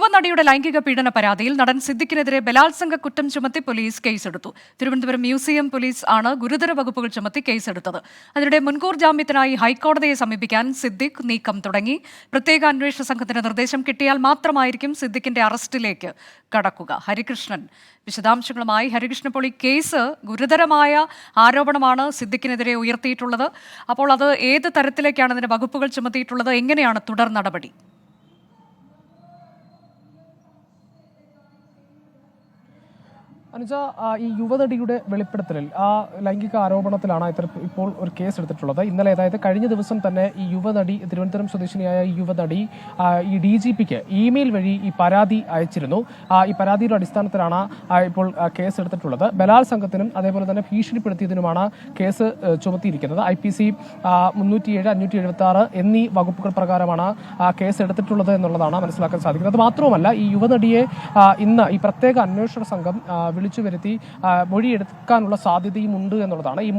യുവനടിയുടെ ലൈംഗിക പീഡന പരാതിയിൽ നടൻ സിദ്ദിഖിനെതിരെ ബലാത്സംഗ കുറ്റം ചുമത്തി പോലീസ് കേസെടുത്തു. തിരുവനന്തപുരം മ്യൂസിയം പോലീസ് ആണ് ഗുരുതര വകുപ്പുകൾ ചുമത്തി കേസെടുത്തത്. അതിനിടെ മുൻകൂർ ജാമ്യത്തിനായി ഹൈക്കോടതിയെ സമീപിക്കാൻ സിദ്ദിഖ് നീക്കം തുടങ്ങി. പ്രത്യേക അന്വേഷണ സംഘത്തിന്റെ നിർദ്ദേശം കിട്ടിയാൽ മാത്രമായിരിക്കും സിദ്ദിഖിന്റെ അറസ്റ്റിലേക്ക് കടക്കുക. ഹരികൃഷ്ണൻ വിശദാംശങ്ങളുമായി. ഹരികൃഷ്ണൻ പോളി കേസ് ഗുരുതരമായ ആരോപണമാണ് സിദ്ദിഖിനെതിരെ ഉയർത്തിയിട്ടുള്ളത്. അപ്പോൾ അത് ഏത് തരത്തിലേക്കാണ് അതിന്റെ വകുപ്പുകൾ ചുമത്തിയിട്ടുള്ളത്? എങ്ങനെയാണ് തുടർ നടപടി? അനുജ ഈ യുവനടിയുടെ വെളിപ്പെടുത്തലിൽ ആ ലൈംഗിക ആരോപണത്തിലാണ് ഇത്ര ഇപ്പോൾ ഒരു കേസ് എടുത്തിട്ടുള്ളത്. ഇന്നലെ അതായത് കഴിഞ്ഞ ദിവസം തന്നെ ഈ യുവനടി തിരുവനന്തപുരം സ്വദേശിനിയായ ഈ യുവനടി ഈ ഡി ജി പിക്ക് ഇമെയിൽ വഴി ഈ പരാതി അയച്ചിരുന്നു. ഈ പരാതിയുടെ അടിസ്ഥാനത്തിലാണ് ഇപ്പോൾ കേസ് എടുത്തിട്ടുള്ളത്. ബലാത്സംഗത്തിനും അതേപോലെ തന്നെ ഭീഷണിപ്പെടുത്തിയതിനുമാണ് കേസ് ചുമത്തിയിരിക്കുന്നത്. ഐ പി സി മുന്നൂറ്റി ഏഴ് അഞ്ഞൂറ്റി എഴുപത്തി ആറ് എന്നീ വകുപ്പുകൾ പ്രകാരമാണ് കേസ് എടുത്തിട്ടുള്ളത് എന്നുള്ളതാണ് മനസ്സിലാക്കാൻ സാധിക്കുന്നത്. അത് മാത്രവുമല്ല ഈ യുവനടിയെ ഇന്ന് ഈ പ്രത്യേക അന്വേഷണ സംഘം വിളിച്ചു വരുത്തി മൊഴിയെടുക്കാനുള്ള സാധ്യതയും ഉണ്ട് എന്നുള്ളതാണ്. ഈ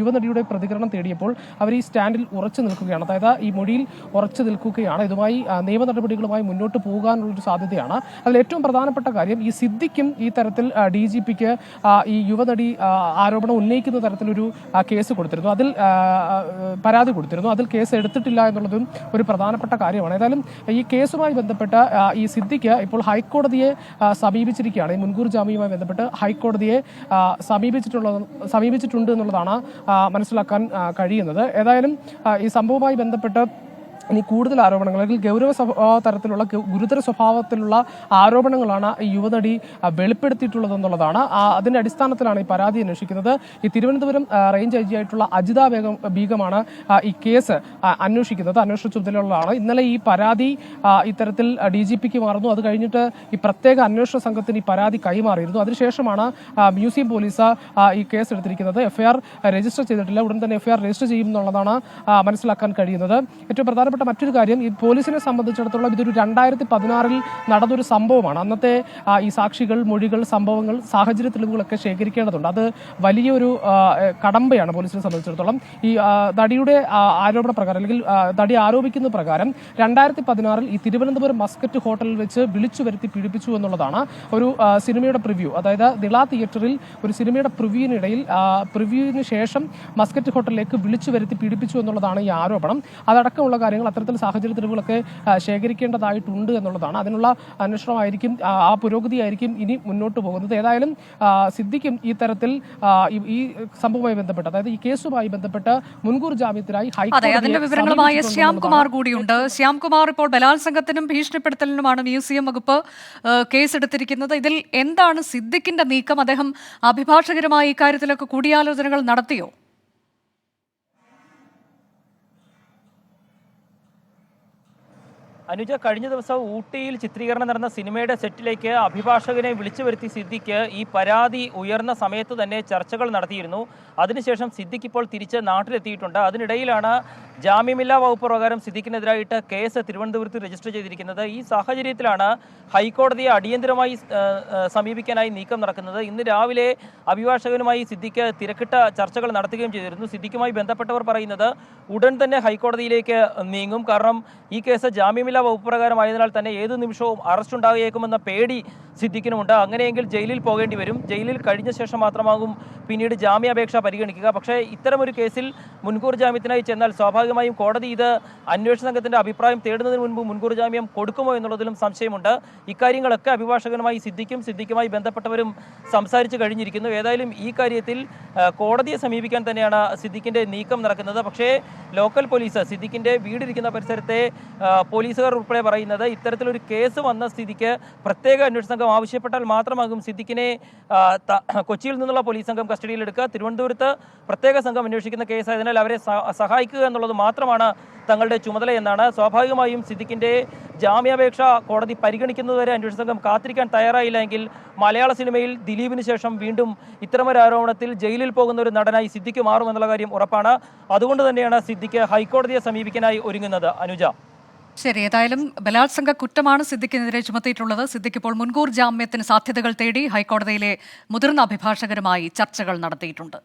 യുവനടിയുടെ പ്രതികരണം തേടിയപ്പോൾ അവർ ഈ സ്റ്റാൻഡിൽ ഉറച്ചു നിൽക്കുകയാണ്. അതായത് ഈ മൊഴിയിൽ ഉറച്ചു നിൽക്കുകയാണ്. ഇതുമായി നിയമ നടപടികളുമായി മുന്നോട്ട് പോകാനുള്ളൊരു സാധ്യതയാണ്. അതിൽ ഏറ്റവും പ്രധാനപ്പെട്ട കാര്യം ഈ സിദ്ദിഖും ഈ തരത്തിൽ ഡി ജി പിക്ക് ഈ യുവനടി ആരോപണം ഉന്നയിക്കുന്ന തരത്തിലൊരു കേസ് കൊടുത്തിരുന്നു. അതിൽ പരാതി കൊടുത്തിരുന്നു. അതിൽ കേസ് എടുത്തിട്ടില്ല എന്നുള്ളതും ഒരു പ്രധാനപ്പെട്ട കാര്യമാണ്. ഏതായാലും ഈ കേസുമായി ബന്ധപ്പെട്ട ഈ സിദ്ദിഖ് ഇപ്പോൾ ഹൈക്കോടതിയെ സമീപിച്ചിരിക്കുകയാണ്. ഈ മുൻകൂർ ജാമ്യവുമായി ബന്ധപ്പെട്ട് ഹൈക്കോടതിയെ സമീപിച്ചിട്ടുള്ള സമീപിച്ചിട്ടുണ്ട് എന്നുള്ളതാണ് മനസ്സിലാക്കാൻ കഴിയുന്നത്. ഏതായാലും ഈ സംഭവവുമായി ബന്ധപ്പെട്ട് ഇനി കൂടുതൽ ആരോപണങ്ങൾ. അല്ലെങ്കിൽ ഗൗരവ സ്വഭാവ തരത്തിലുള്ള ഗുരുതര സ്വഭാവത്തിലുള്ള ആരോപണങ്ങളാണ് ഈ യുവനടി വെളിപ്പെടുത്തിയിട്ടുള്ളത് എന്നുള്ളതാണ് അതിന്റെ അടിസ്ഥാനത്തിലാണ് ഈ പരാതി അന്വേഷിക്കുന്നത്. ഈ തിരുവനന്തപുരം റേഞ്ച് ഐ ജി ആയിട്ടുള്ള അജിത ബേഗം ബീഗമാണ് ഈ കേസ് അന്വേഷിക്കുന്നത് അന്വേഷണ ചുമതലയുള്ളതാണ്. ഇന്നലെ ഈ പരാതി ഇത്തരത്തിൽ ഡി ജി പിക്ക് മാറുന്നു. അത് കഴിഞ്ഞിട്ട് ഈ പ്രത്യേക അന്വേഷണ സംഘത്തിന് ഈ പരാതി കൈമാറിയിരുന്നു. അതിനുശേഷമാണ് മ്യൂസിയം പോലീസ് ഈ കേസ് എടുത്തിരിക്കുന്നത്. എഫ്ഐആർ രജിസ്റ്റർ ചെയ്തിട്ടില്ല. ഉടൻ തന്നെ എഫ്ഐആർ രജിസ്റ്റർ ചെയ്യും എന്നുള്ളതാണ് മനസ്സിലാക്കാൻ കഴിയുന്നത്. ഏറ്റവും പ്രധാനപ്പെട്ട മറ്റൊരു കാര്യം ഈ പോലീസിനെ സംബന്ധിച്ചിടത്തോളം ഇതൊരു രണ്ടായിരത്തി പതിനാറിൽ നടന്നൊരു സംഭവമാണ്. അന്നത്തെ ഈ സാക്ഷികൾ മൊഴികൾ സംഭവങ്ങൾ സാഹചര്യ തെളിവുകളൊക്കെ ശേഖരിക്കേണ്ടതുണ്ട്. അത് വലിയൊരു കടമ്പയാണ് പോലീസിനെ സംബന്ധിച്ചിടത്തോളം. ഈ തടിയുടെ ആരോപണ പ്രകാരം അല്ലെങ്കിൽ തടി ആരോപിക്കുന്ന പ്രകാരം രണ്ടായിരത്തി പതിനാറിൽ ഈ തിരുവനന്തപുരം മസ്കറ്റ് ഹോട്ടലിൽ വെച്ച് വിളിച്ചു വരുത്തി പീഡിപ്പിച്ചു എന്നുള്ളതാണ് ഒരു സിനിമയുടെ പ്രിവ്യൂ. അതായത് നിള തിയേറ്ററിൽ ഒരു സിനിമയുടെ പ്രിവ്യൂവിനിടയിൽ പ്രിവ്യൂവിന് ശേഷം മസ്കറ്റ് ഹോട്ടലിലേക്ക് വിളിച്ചു വരുത്തി പീഡിപ്പിച്ചു എന്നുള്ളതാണ് ഈ ആരോപണം. അതടക്കമുള്ള കാര്യങ്ങൾ അത്തരത്തിൽ സാഹചര്യ തെളിവുകളൊക്കെ ശേഖരിക്കേണ്ടതായിട്ടുണ്ട് എന്നുള്ളതാണ്. അതിനുള്ള അന്വേഷണമായിരിക്കും ആ, പുരോഗതി പുരോഗതിയായിരിക്കും ഇനി മുന്നോട്ട് പോകുന്നത്. ഏതായാലും സിദ്ദിഖും ഈ തരത്തിൽ ഈ- സംഭവവുമായി ബന്ധപ്പെട്ട് അതായത് ഈ കേസുമായി ബന്ധപ്പെട്ട് മുൻകൂർ ജാമ്യത്തിനായി ഹൈക്കോടതി അതിന്റെ വിവരങ്ങളുമായി ശ്യാംകുമാർ കൂടിയുണ്ട്. ശ്യാംകുമാർ ഇപ്പോൾ ബലാത്സംഗത്തിനും ഭീഷണിപ്പെടുത്തലിനുമാണ് മ്യൂസിയം വകുപ്പ് കേസെടുത്തിരിക്കുന്നത്. ഇതിൽ എന്താണ് സിദ്ദിഖിന്റെ നീക്കം? അദ്ദേഹം അഭിഭാഷകരുമായി ഇക്കാര്യത്തിലൊക്കെ കൂടിയാലോചനകൾ നടത്തിയോ? അനുജ കഴിഞ്ഞ ദിവസം ഊട്ടിയിൽ ചിത്രീകരണം നടന്ന സിനിമയുടെ സെറ്റിലേക്ക് അഭിഭാഷകനെ വിളിച്ചു വരുത്തി സിദ്ദിഖ് ഈ പരാതി ഉയർന്ന സമയത്ത് തന്നെ ചർച്ചകൾ നടത്തിയിരുന്നു. അതിനുശേഷം സിദ്ദിഖ് ഇപ്പോൾ തിരിച്ച് നാട്ടിലെത്തിയിട്ടുണ്ട്. അതിനിടയിലാണ് ജാമ്യമില്ലാ വകുപ്പ് പ്രകാരം സിദ്ദിഖിനെതിരായിട്ട് കേസ് തിരുവനന്തപുരത്ത് രജിസ്റ്റർ ചെയ്തിരിക്കുന്നത്. ഈ സാഹചര്യത്തിലാണ് ഹൈക്കോടതിയെ അടിയന്തരമായി സമീപിക്കാനായി നീക്കം നടക്കുന്നത്. ഇന്ന് രാവിലെ അഭിഭാഷകനുമായി സിദ്ദിഖ് തിരക്കിട്ട ചർച്ചകൾ നടത്തുകയും ചെയ്തിരുന്നു. സിദ്ദിഖുമായി ബന്ധപ്പെട്ടവർ പറയുന്നത് ഉടൻ തന്നെ ഹൈക്കോടതിയിലേക്ക് നീങ്ങും. കാരണം ഈ കേസ് ജാമ്യമില്ലാ വകുപ്പ് പ്രകാരമായതിനാൽ തന്നെ ഏത് നിമിഷവും അറസ്റ്റ് ഉണ്ടായേക്കുമെന്ന പേടി സിദ്ദിഖിനുമുണ്ട് അങ്ങനെയെങ്കിൽ ജയിലിൽ പോകേണ്ടി വരും. ജയിലിൽ കഴിഞ്ഞ ശേഷം മാത്രമാകും പിന്നീട് ജാമ്യാപേക്ഷ പരിഗണിക്കുക. പക്ഷേ ഇത്തരമൊരു കേസിൽ മുൻകൂർ ജാമ്യത്തിനായി ചെന്നാൽ സ്വാഭാവികമായും കോടതി ഇത് അന്വേഷണ സംഘത്തിന്റെ അഭിപ്രായം തേടുന്നതിന് മുൻപ് മുൻകൂർ ജാമ്യം കൊടുക്കുമോ എന്നുള്ളതിലും സംശയമുണ്ട്. ഇക്കാര്യങ്ങളൊക്കെ അഭിഭാഷകനുമായി സിദ്ദിഖും സിദ്ദിഖുമായി ബന്ധപ്പെട്ടവരും സംസാരിച്ചു കഴിഞ്ഞിരിക്കുന്നു. ഏതായാലും ഈ കാര്യത്തിൽ കോടതിയെ സമീപിക്കാൻ തന്നെയാണ് സിദ്ദിഖിന്റെ നീക്കം നടക്കുന്നത്. പക്ഷേ ലോക്കൽ പോലീസ് സിദ്ദിഖിന്റെ വീടിരിക്കുന്ന പരിസരത്തെ പോലീസുകാർ ഉൾപ്പെടെ പറയുന്നത് ഇത്തരത്തിലൊരു കേസ് വന്ന സ്ഥിതിക്ക് പ്രത്യേക അന്വേഷണ സംഘം ആവശ്യപ്പെട്ടാൽ മാത്രമാകും സിദ്ദിഖിനെ കൊച്ചിയിൽ നിന്നുള്ള പോലീസ് സംഘം കസ്റ്റഡിയിലെടുക്കുക. തിരുവനന്തപുരത്ത് പ്രത്യേക സംഘം അന്വേഷിക്കുന്ന കേസായതിനാൽ അവരെ സഹായിക്കുക എന്നുള്ളത് മാത്രമാണ് തങ്ങളുടെ ചുമതല എന്നാണ് സ്വാഭാവികമായും സിദ്ദിഖിന്റെ ജാമ്യാപേക്ഷ കോടതി പരിഗണിക്കുന്നതുവരെ അന്വേഷണ സംഘം കാത്തിരിക്കാൻ തയ്യാറായില്ല എങ്കിൽ മലയാള സിനിമയിൽ ദിലീപിന് ശേഷം വീണ്ടും ഇത്തരമൊരു ആരോപണത്തിൽ ജയിലിൽ പോകുന്ന ഒരു നടനായി സിദ്ദിഖ് മാറുമെന്നുള്ള കാര്യം ഉറപ്പാണ്. അതുകൊണ്ട് തന്നെയാണ് സിദ്ദിഖ് ഹൈക്കോടതിയെ സമീപിക്കാനായി ഒരുങ്ങുന്നത്. അനുജ. ശരി ഏതായാലും ബലാത്സംഗ കുറ്റമാണ് സിദ്ദിഖിനെതിരെ ചുമത്തിയിട്ടുള്ളത്. സിദ്ദിഖ് ഇപ്പോൾ മുൻകൂർ ജാമ്യത്തിന് സാധ്യതകൾ തേടി ഹൈക്കോടതിയിലെ മുതിർന്ന അഭിഭാഷകരുമായി ചർച്ചകൾ നടത്തിയിട്ടുണ്ട്.